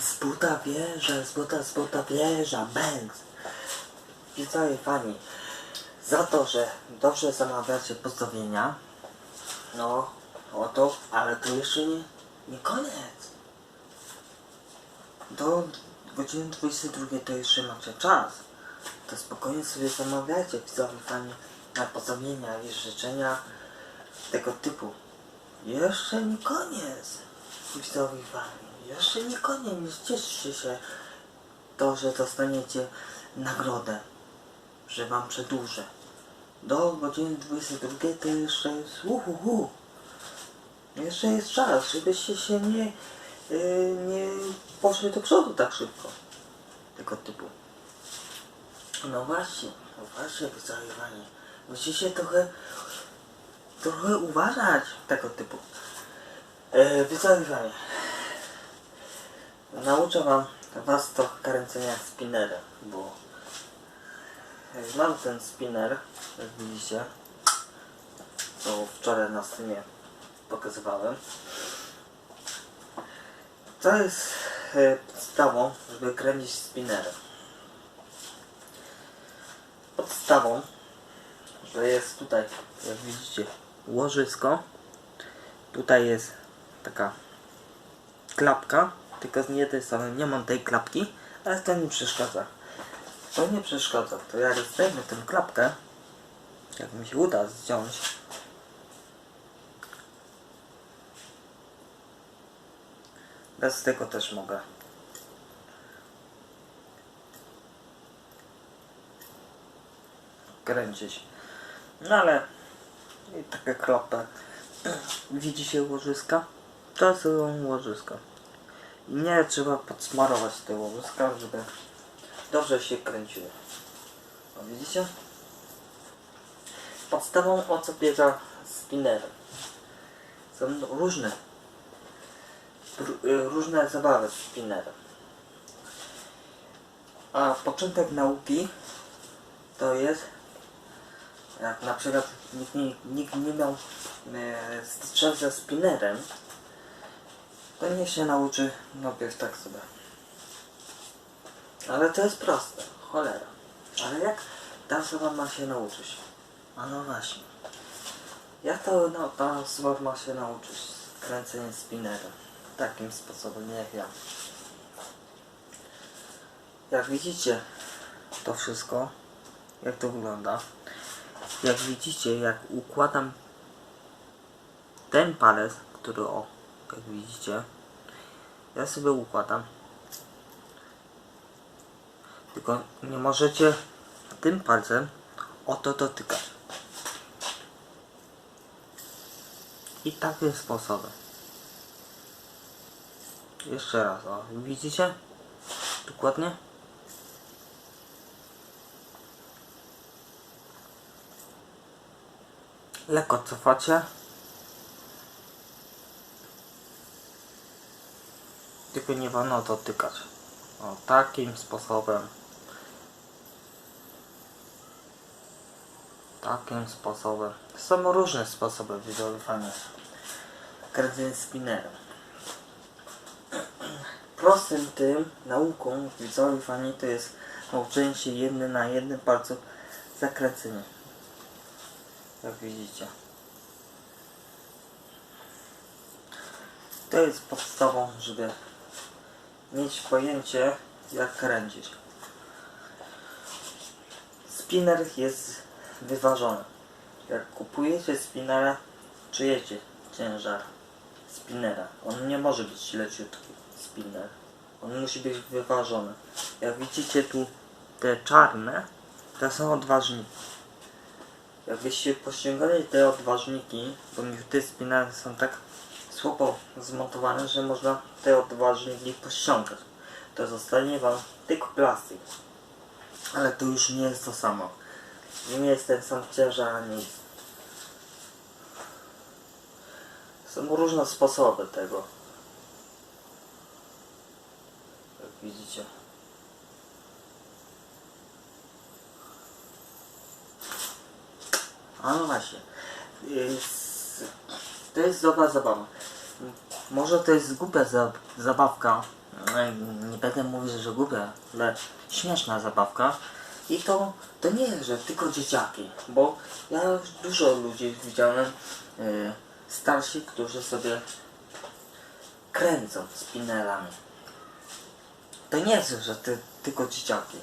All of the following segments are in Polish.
Z buta wieża, z buta, z buta wieża, bęk. Widzowie fani, za to, że dobrze zamawiacie pozdrowienia, no, oto, ale to jeszcze nie, nie koniec. Do godziny 22 to jeszcze macie czas. To spokojnie sobie zamawiajcie, widzowie fani, na pozdrowienia i życzenia tego typu. Jeszcze nie koniec, widzowie fani. Jeszcze nie koniec, nie cieszcie się to, że dostaniecie nagrodę, że wam przedłużę. Do godziny 22 to jeszcze jest uhuhu. Jeszcze jest czas, żebyście się nie, yy, nie poszli do przodu tak szybko. Tego typu. No właśnie, no właśnie, wycałowanie. Musicie trochę, trochę uważać tego typu. Wycałowanie. Nauczę wam was trochę kręcenia spinnerem, bo mam ten spinner, jak widzicie, co wczoraj na streamie pokazywałem. To jest e, podstawą, żeby kręcić spinnerem. Podstawą, że jest tutaj, jak widzicie, łożysko. Tutaj jest taka klapka, tylko z jednej strony nie mam tej klapki, ale to nie przeszkadza. To nie przeszkadza, to jak zdejmę tę klapkę, jak mi się uda zdjąć, bez tego też mogę. Kręcić. No ale i takie klapy. Widzicie łożyska? To są łożyska. Nie trzeba podsmarować te łożyska, żeby dobrze się kręciły. O, widzicie? Podstawą o co bierze spinner. Są różne ró- y, różne zabawy z. A początek nauki to jest jak na przykład nikt nie, nikt nie miał e, strzał ze spinnerem, to niech się nauczy najpierw tak sobie. Ale to jest proste, cholera. Ale jak ta osoba ma się nauczyć? A no właśnie. Jak to no, ta osoba ma się nauczyć kręcenia spinnerem? Takim sposobem jak ja. Jak widzicie to wszystko, jak to wygląda. Jak widzicie, jak układam ten palec, który o, jak widzicie, ja sobie układam. Tylko nie możecie tym palcem o to dotykać. I takim sposobem. Jeszcze raz, o, widzicie? Dokładnie? Lekko cofacie. Tylko nie wolno dotykać. O, takim sposobem. Takim sposobem. Są różne sposoby wizualizowania kręcenia spinnerem. Prostym tym nauką wizualizowania to jest nauczenie się jednym na jednym palcu zakręcenia. Jak widzicie. To jest podstawą, żeby mieć pojęcie jak kręcić. Spinner jest wyważony. Jak kupujecie spinera, czujecie ciężar spinera. On nie może być leciutki spinner. On musi być wyważony. Jak widzicie tu te czarne, to są odważniki. Jakbyście pościągali te odważniki, bo te spinary są tak słabo zmontowane, że można te odważniki pościągać. To zostanie wam tylko plastik. Ale to już nie jest to samo. Nie jest ten sam ciężar ani. Są różne sposoby tego. Jak widzicie. A no właśnie. Jest- To jest dobra zabawa. Może to jest głupia za, zabawka, no, nie będę mówił, że głupia, ale śmieszna zabawka. I to, to nie jest, że tylko dzieciaki, bo ja dużo ludzi widziałem, yy, starsi, którzy sobie kręcą spinnerami. To nie jest, że ty, tylko dzieciaki.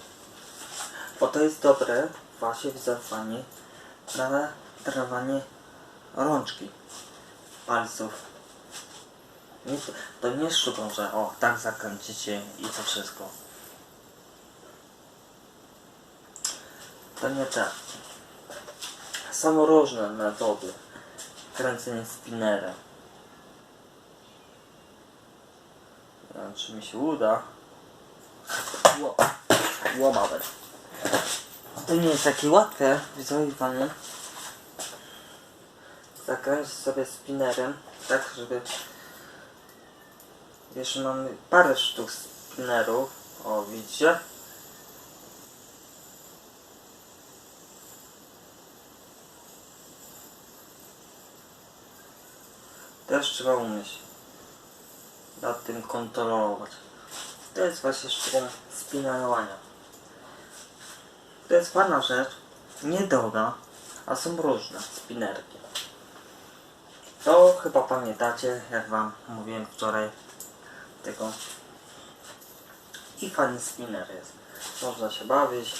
Bo to jest dobre właśnie w zafanie na darowanie rączki, palców. Nie, to nie sztuką, że o, tak zakręcicie i to wszystko. To nie tak. Są różne metody kręcenia spinnerem. Nie wiem, czy mi się uda. Ło, łamałem. To nie jest takie łatwe, widzowie panie. Zakręcić sobie spinnerem, tak żeby... Wiesz, mamy parę sztuk spinnerów. O, widzicie? Też trzeba umieć nad tym kontrolować. To jest właśnie sztuką spinalowania. To jest fajna rzecz, niedroga, a są różne spinerki. To chyba pamiętacie, jak wam mówiłem wczoraj tego. I fajny spinner jest. Można się bawić,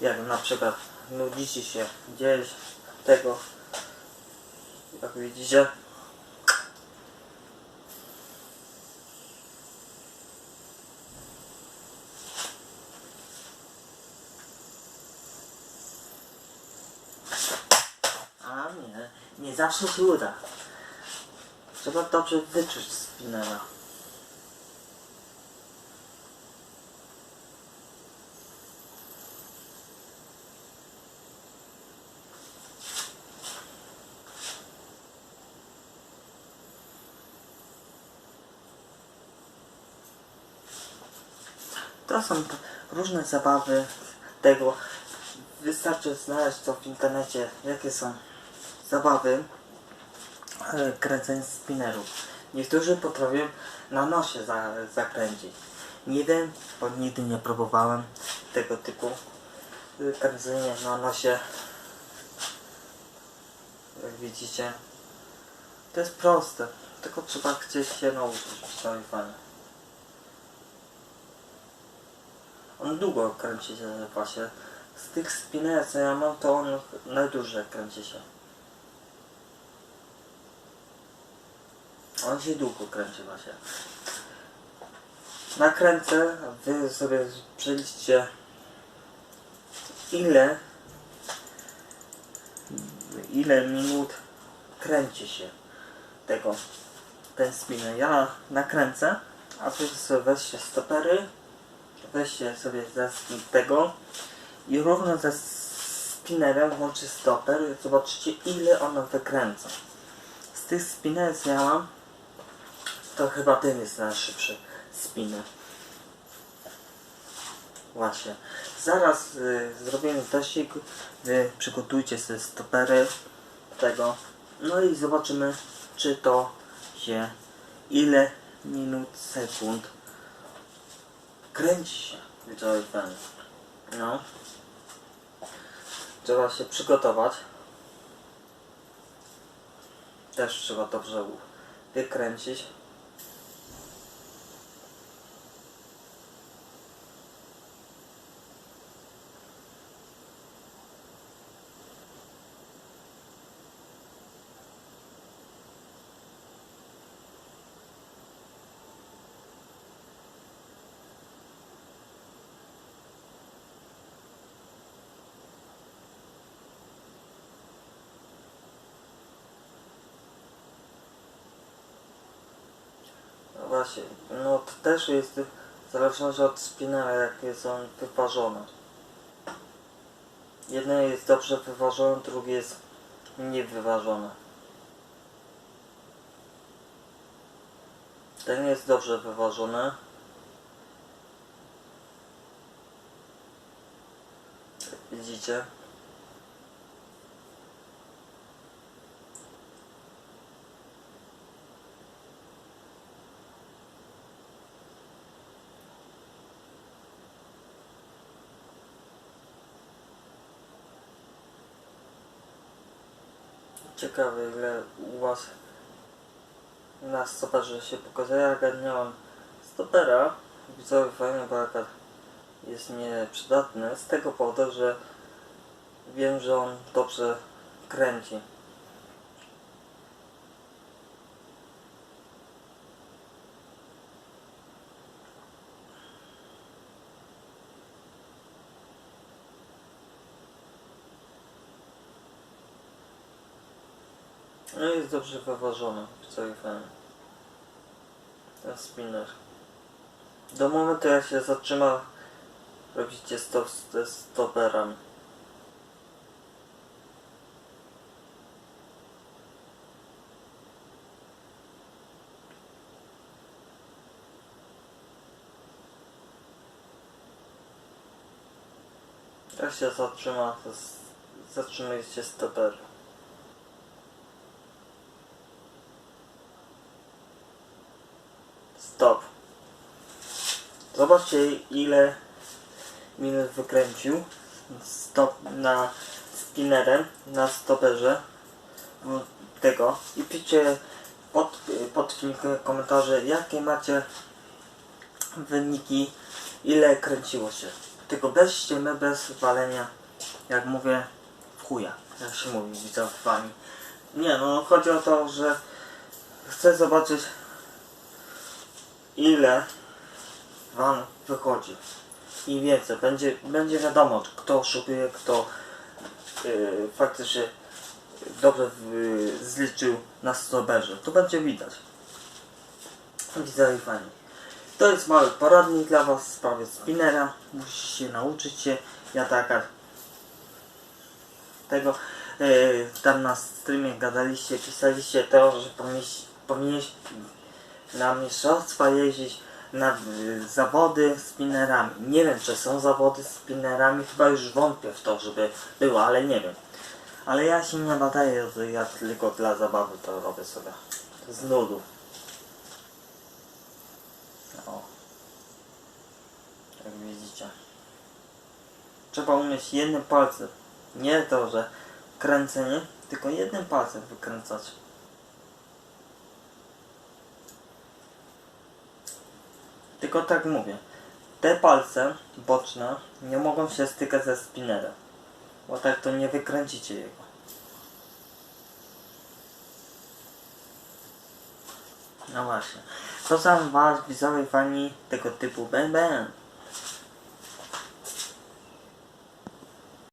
jak na przykład nudzicie się gdzieś tego, jak widzicie, A nie, nie zawsze się uda. Trzeba dobrze wyczuć spinera. To są różne zabawy tego. Wystarczy znaleźć to w internecie, jakie są zabawy e, kręcenia spinnerów. Niektórzy potrafią na nosie za, zakręcić. Wiem, bo nigdy nie próbowałem tego typu e, kręcenia na nosie. Jak widzicie, to jest proste, tylko trzeba gdzieś się nauczyć. Przynajmniej fajnie. On długo kręci się właśnie. Z tych spinnerów co ja mam, to on najdłużej kręci się. On się długo kręci właśnie. Nakręcę, wy sobie przeliczcie ile ile minut kręci się tego ten spinner. Ja nakręcę, a wy sobie weźcie stopery weźcie sobie ze tego i równo ze spinnerem włączy stoper zobaczycie ile ono wykręca. Z tych spinnerów mam, to chyba ten jest najszybszy spinner. Właśnie. Zaraz y, zrobimy teścik. Wy przygotujcie sobie stopery tego. No i zobaczymy czy to się ile minut, sekund kręci się fan. No. Trzeba się przygotować. Też trzeba dobrze wykręcić. Właśnie, no to też jest w zależności od spinera, jak jest on wyważony. Jedno jest dobrze wyważone, drugie jest niewyważone. Ten jest dobrze wyważony. Widzicie? Ciekawe ile u was na stoperze się pokazuje. Ja akurat nie stopera. Widzowie fajnie, bo akurat jest nieprzydatny z tego powodu, że wiem, że on dobrze kręci. No jest dobrze wyważony, widzowie fajnie. Ten spinner. Do momentu jak się zatrzyma robicie stop ze stoperami. Jak się zatrzyma, to zatrzymujecie stoper. Stop. Zobaczcie ile minut wykręcił. Stop na spinnerem na stoperze. Tego. I piszcie pod, pod filmikiem komentarze jakie macie wyniki ile kręciło się. Tylko bez ściemy, bez walenia jak mówię w chuja jak się mówi widzami. Nie no chodzi o to, że chcę zobaczyć ile wam wychodzi i więcej. Będzie, będzie wiadomo, kto oszukuje, kto yy, faktycznie dobrze yy, zliczył na stoberze. To będzie widać. Widzowie fani. To jest mały poradnik dla Was w sprawie spinnera. Musicie nauczyć się. Ja taka tego yy, tam na streamie gadaliście, pisaliście to, że powinieneś, powinieneś na mistrzostwa jeździć na y, zawody spinnerami. Nie wiem, czy są zawody spinnerami, chyba już wątpię w to, żeby było, ale nie wiem. Ale ja się nie nadaję, że ja tylko dla zabawy to robię sobie. Z nudu. O. Jak widzicie. Trzeba umieć jednym palcem. Nie to, że kręcenie, tylko jednym palcem wykręcać. Tylko tak mówię. Te palce boczne nie mogą się stykać ze spinnerem. Bo tak to nie wykręcicie jego. No właśnie. Co sam was widzowie fani tego typu ben.